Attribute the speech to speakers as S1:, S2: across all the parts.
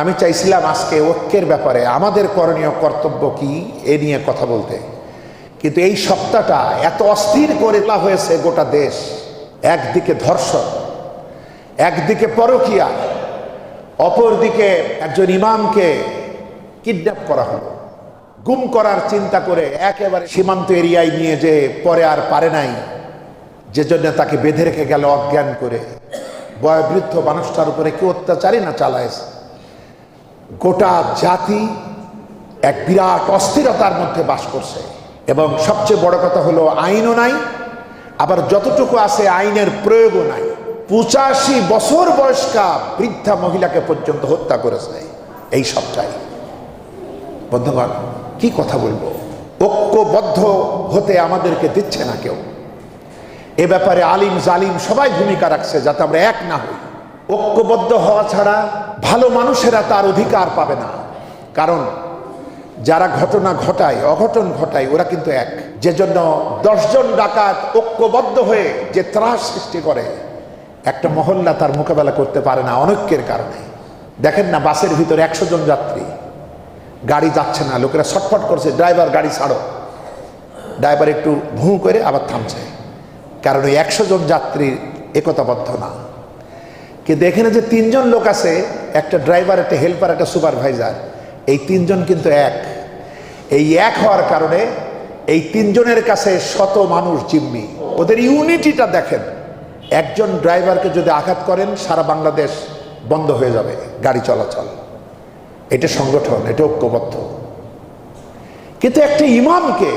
S1: আমি চাইছিলাম আজকে ঐক্যের ব্যাপারে, আমাদের করণীয় কর্তব্য কি, এ নিয়ে কথা বলতে। কিন্তু এই সপ্তাহটা এত অস্থির করে তোলা হয়েছে গোটা দেশ। একদিকে ধর্ষণ, একদিকে পরকিয়া, অপরদিকে একজন ইমামকে কিডন্যাপ করা হলো। গুম করার চিন্তা করে একেবারে সীমান্ত এরিয়ায় নিয়ে যে পরে আর পারে নাই যে জন্য তাকে বেঁধে রেখে গেল অজ্ঞান করে। বয়বৃদ্ধ মানুষটার উপরে কেউ অত্যাচারই না চালায়ছে গোটা জাতি এক বিরাট অস্থিরতার মধ্যে বাস করছে। এবং সবচেয়ে বড় কথা হলো আইনও নাই, আবার যতটুকু আছে আইনের প্রয়োগও নাই। পঁচাশি বছর বয়স্কা বৃদ্ধা মহিলাকে পর্যন্ত হত্যা করেছে এই সবটাই। বন্ধুগণ, কি কথা বলব? ঐক্যবদ্ধ হতে আমাদেরকে দিচ্ছে না কেউ। এ ব্যাপারে আলিম জালিম সবাই ভূমিকা রাখছে যাতে আমরা এক না হই। ঐক্যবদ্ধ হওয়া ছাড়া ভালো মানুষেরা তার অধিকার পাবে না। কারণ যারা ঘটনা ঘটায়, অঘটন ঘটায়, ওরা কিন্তু এক। যে জন্য দশজন ডাকাত ঐক্যবদ্ধ হয়ে যে ত্রাস সৃষ্টি করে, একটা মহল্লা তার মোকাবেলা করতে পারে না অনৈক্যের কারণে। দেখেন না, বাসের ভিতরে একশো জন যাত্রী। গাড়ি যাচ্ছে না, লোকেরা ছটফট করছে, ড্রাইভার, গাড়ি ছাড়ো। ড্রাইভার একটু ভুঁ করে আবার থামছে। কারণ ওই একশো জন যাত্রীর একতাবদ্ধ না। কিন্তু এখানে যে তিনজন লোক আছে, একটা ড্রাইভার একটা হেল্পার একটা সুপারভাইজার এই তিনজন কিন্তু এক। এই এক হওয়ার কারণে এই তিনজনের কাছে শত মানুষ জিম্মি। ওদের ইউনিটিটা দেখেন, একজন ড্রাইভারকে যদি আঘাত করেন, সারা বাংলাদেশ বন্ধ হয়ে যাবে, গাড়ি চলাচল। এটা সংগঠন, এটা ঐক্যবদ্ধ। কিন্তু একটা ইমামকে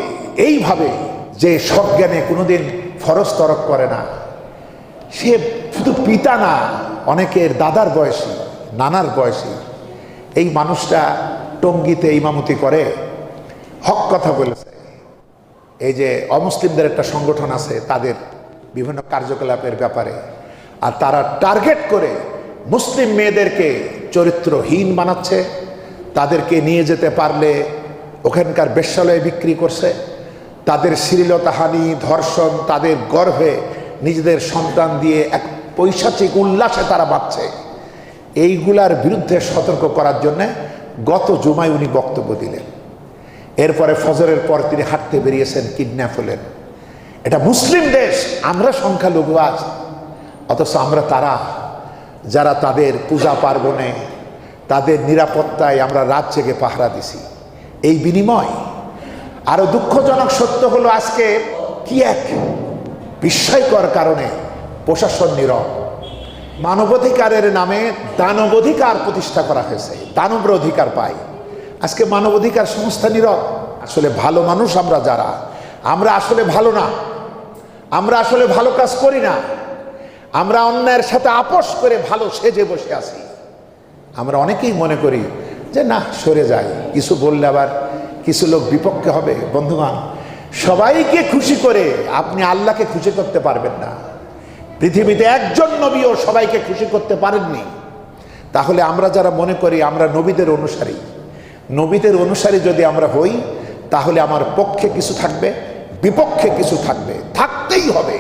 S1: এইভাবে যে সজ্ঞানে কোনোদিন ফরজ তরক করে না, সে শুধু পিতা না, অনেকের দাদার বয়সী, নানার বয়সী। এই মানুষটা টঙ্গিতে ইমামতি করে। হক কথা বলেছে। এই যে অমুসলিমদের একটা সংগঠন আছে, তাদের বিভিন্ন কার্যকলাপের ব্যাপারে। আর তারা টার্গেট করে মুসলিম মেয়েদেরকে চরিত্রহীন বানাচ্ছে। তাদেরকে নিয়ে যেতে পারলে ওখানকার বেশ্যালয়ে বিক্রি করছে। তাদের শ্লীলতাহানি ধর্ষণ, তাদের গর্ভে নিজেদের সন্তান দিয়ে এক পৈশাচিক উল্লাসে তারা বাঁচছে। এইগুলার বিরুদ্ধে সতর্ক করার জন্যে গত জুমায় উনি বক্তব্য দিলেন। এরপরে ফজরের পর তিনি হাঁটতে বেরিয়েছেন, কিডন্যাপ হলেন। এটা মুসলিম দেশ, আমরা সংখ্যালঘু আজ। অথচ আমরা তারা, যারা তাদের পূজা পার্বণে, তাদের নিরাপত্তায় আমরা রাত জেগে পাহারা দিছি। এই বিনিময়। আরও দুঃখজনক সত্য হলো আজকে, কি এক বিস্ময়কর কারণে প্রশাসন নীরব মানবাধিকারের নামে দানবাধিকার প্রতিষ্ঠা করা হয়েছে। দানবের অধিকার পাই। আজকে মানবাধিকার সংস্থা নীরব। আসলে ভালো মানুষ আমরা যারা, আমরা আসলে ভালো না। আমরা আসলে ভালো কাজ করি না। আমরা অন্যায়ের সাথে আপোষ করে ভালো সেজে বসে আছি। আমরা অনেকেই মনে করি যে, না, সরে যায় কিছু বললে আবার কিছু লোক বিপক্ষে হবে। বন্ধুগণ, সবাইকে খুশি করে আপনি আল্লাহকে খুশি করতে পারবেন না। পৃথিবীতে একজন নবীও সবাইকে খুশি করতে পারেননি। তাহলে আমরা যারা মনে করি আমরা নবীদের অনুসারী নবীদের অনুসারী যদি আমরা হই, তাহলে আমার পক্ষে কিছু থাকবে, বিপক্ষে কিছু থাকবে, থাকতেই হবে।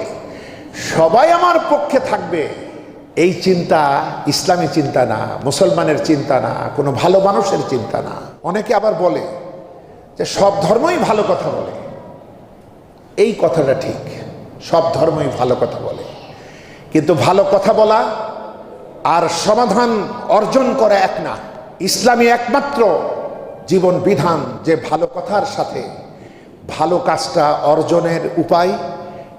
S1: সবাই আমার পক্ষে থাকবে। এই চিন্তা ইসলামী চিন্তা না, মুসলমানের চিন্তা না, কোনো ভালো মানুষের চিন্তা না। অনেকে আবার বলে যে সব ধর্মই ভালো কথা বলে। এই কথাটা ঠিক, সব ধর্মই ভালো কথা বলে। কিন্তু ভালো কথা বলা আর সমাধান অর্জন করা এক না। ইসলামী একমাত্র জীবন বিধান যে ভালো কথার সাথে ভালো কাজটা অর্জনের উপায়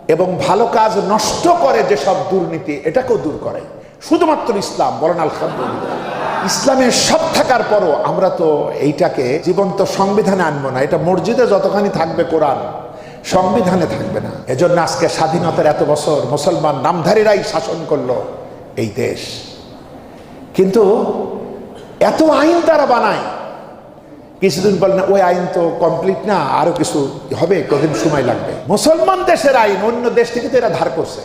S1: এবং ভালো কাজ নষ্ট করে যেসব দুর্নীতি এটাকেও দূর করে। শুধুমাত্র ইসলাম, বলেন আলহামদুলিল্লাহ। ইসলামের সব থাকার পরও আমরা তো এইটাকে জীবন্ত সংবিধানে আনব না। এটা মসজিদে যতখানি থাকবে কোরআন। সংবিধানে থাকবে না। এজন্য আজকে স্বাধীনতার এত বছর মুসলমান নামধারীরাই শাসন করল এই দেশ। কিন্তু এত আইন তারা বানায়। কিছুদিন বলেন ওই আইন তো কমপ্লিট না, আরও কিছু হবে, কদিন সময় লাগবে। মুসলমান দেশের আইন, অন্য দেশ থেকে তো এরা ধার করছে।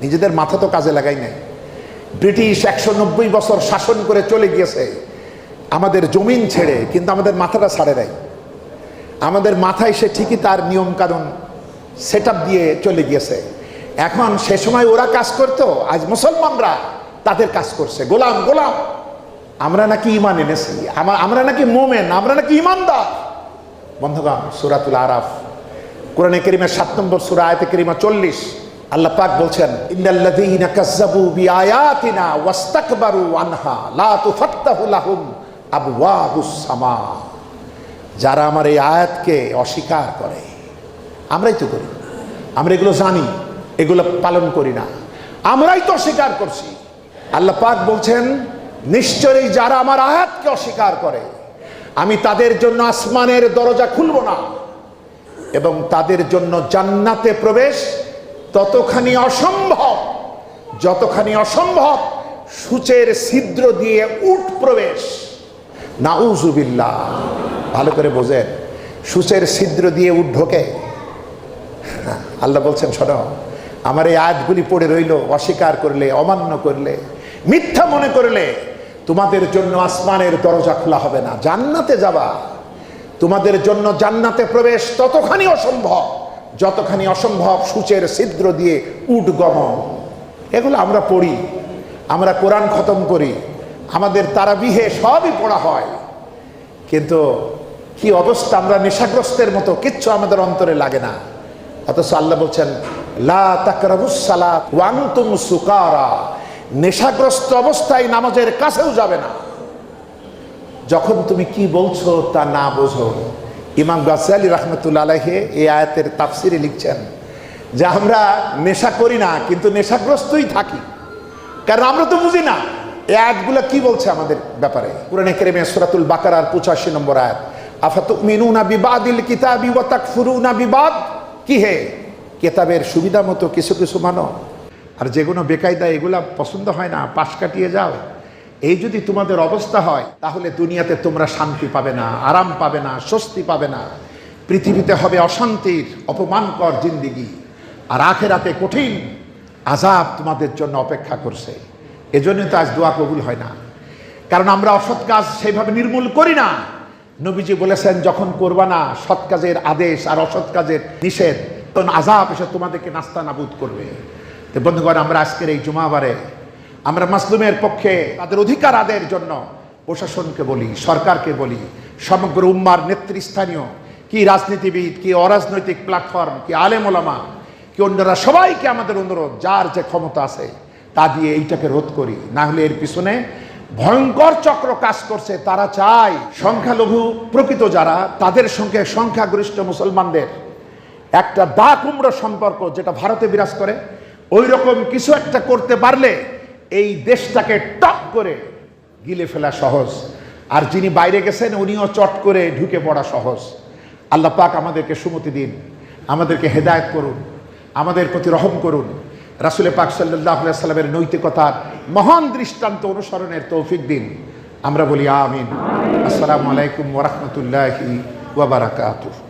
S1: নিজেদের মাথা তো কাজে লাগাই নাই। ব্রিটিশ একশো নব্বই বছর শাসন করে চলে গিয়েছে। আমাদের জমিন ছেড়ে, কিন্তু আমাদের মাথাটা ছাড়ে দেয় আমাদের মাথায় সে ঠিকই তার নিয়ম কানুন সেট দিয়ে চলে গিয়েছে। এখন সে সময় ওরা কাজ করতো, আজ মুসলমানরা তাদের কাজ করছে। গোলাম গোলাম, আমরা নাকি ইমান এনেছি। আমরা নাকি মোমেন, আমরা নাকি ইমানদার বন্ধুগণ, সুরাতুল আরাফ, কোরআনে কেরিমের সাত নম্বর সুরা, আয়তে কেরিমা চল্লিশ, আল্লাহ পাক বলছেন ওয়াস্তাকবারু আনহা, লা সামা। যারা আমার এই আয়াতকে অস্বীকার করে। আমরাই তো করি। আমরা এগুলো জানি, এগুলো পালন করি না। আমরাই তো অস্বীকার করছি। আল্লাহ পাক বলছেন, নিশ্চয়ই যারা আমার আয়াতকে অস্বীকার করে, আমি তাদের জন্য আসমানের দরজা খুলব না, এবং তাদের জন্য জান্নাতে প্রবেশ ততখানি অসম্ভব, যতখানি অসম্ভব সূচের ছিদ্র দিয়ে উট প্রবেশ। নাউজুবিল্লাহ ভালো করে বোঝেন। সূচের ছিদ্র দিয়ে উট ঢোকে আল্লাহ বলছেন, শোনো, আমার এই আয়াতগুলি পড়ে রইল, অস্বীকার করলে, অমান্য করলে, মিথ্যা মনে করলে, তোমাদের জন্য আসমানের দরজা খোলা হবে না, জান্নাতে যাবা। তোমাদের জন্য জান্নাতে প্রবেশ ততখানি অসম্ভব, যতখানি অসম্ভব সূচের ছিদ্র দিয়ে উট গম এগুলো আমরা পড়ি, আমরা কোরআন খতম করি আমাদের তারাবিহে সবই পড়া হয়। কিন্তু কি অবস্থা আমরা নেশাগ্রস্তের মতো, কিচ্ছু আমাদের অন্তরে লাগে না। অথচ আল্লাহ বলছেন, লা তাকরাবুস সালাত ওয়া আনতুম সুকারা। নেশাগ্রস্ত অবস্থায় নামাজের কাছেও যাবে না। যখন তুমি কি বলছো তা না বোঝো। ইমাম গাছালি রহমতুল্লা আলহে এই আয়াতের তাফসিরে লিখছেন যে, আমরা নেশা করি না, কিন্তু নেশাগ্রস্তই থাকি। কারণ আমরা তো বুঝি না এই আয়াতগুলো কি বলছে আমাদের ব্যাপারে? পুরানে কেরেমে সুরাতুল বাকারার পঁচাশি নম্বর আয়াত। আফাতু মিনুনা বিবাদিল কিতাবি ওয়া তাকফুরুনা বিবাদ? কি হে? কেতাবের সুবিধা মতো কিছু কিছু মানো। আর যেগুলো বেকায়দা, এগুলা পছন্দ হয় না, পাশ কাটিয়ে যাও। এই যদি তোমাদের অবস্থা হয়, তাহলে দুনিয়াতে তোমরা শান্তি পাবে না, আরাম পাবে না, স্বস্তি পাবে না। পৃথিবীতে হবে অশান্তির অপমানকর জিন্দিগি। আর আখেরাতে কঠিন আজাব তোমাদের জন্য অপেক্ষা করছে। এজন্যই তো আজ দোয়া কবুল হয় না। কারণ আমরা অসৎ কাজ সেইভাবে নির্মূল করি না। নবীজি বলেছেন, যখন করবা না, সৎ কাজের আদেশ আর অসৎ কাজের নিষেধ, তখন আজাব এসে তোমাদেরকে নাস্তা নাবুদ করবে। তো বন্ধুগণ, আমরা আজকের এই জুমাবারে আমরা মাসলুমের পক্ষে তাদের অধিকার আদায়ের জন্য প্রশাসনকে বলি, সরকারকে বলি, সমগ্র উম্মার নেতৃস্থানীয়, কি রাজনীতিবিদ, কি অরাজনৈতিক প্ল্যাটফর্ম, কি আলেম কি অন্যরা সবাইকে আমাদের অনুরোধ, যার যে ক্ষমতা আছে তা দিয়ে এইটাকে রোধ করি। না হলে এর পিছনে ভয়ঙ্কর চক্র কাজ করছে। তারা চায় সংখ্যালঘু প্রকৃত যারা, তাদের সঙ্গে সংখ্যাগরিষ্ঠ মুসলমানদের একটা দা কুমড়ো সম্পর্ক যেটা ভারতে বিরাজ করে। ওই রকম কিছু একটা করতে পারলে এই দেশটাকে টপ করে গিলে ফেলা সহজ। আর যিনি বাইরে গেছেন, উনিও চট করে ঢুকে পড়া সহজ। আল্লাহ পাক আমাদেরকে সুমতি দিন, আমাদেরকে হেদায়েত করুন, আমাদের প্রতি রহম করুন। রাসুলে পাক সাল্লাহ সাল্লামের নৈতিকতার মহান দৃষ্টান্ত অনুসরণের তৌফিক দিন। আমরা বলি আমিন। আসসালামু আলাইকুম ওরহমতুল্লাহি ওয়াবারাকাতুহ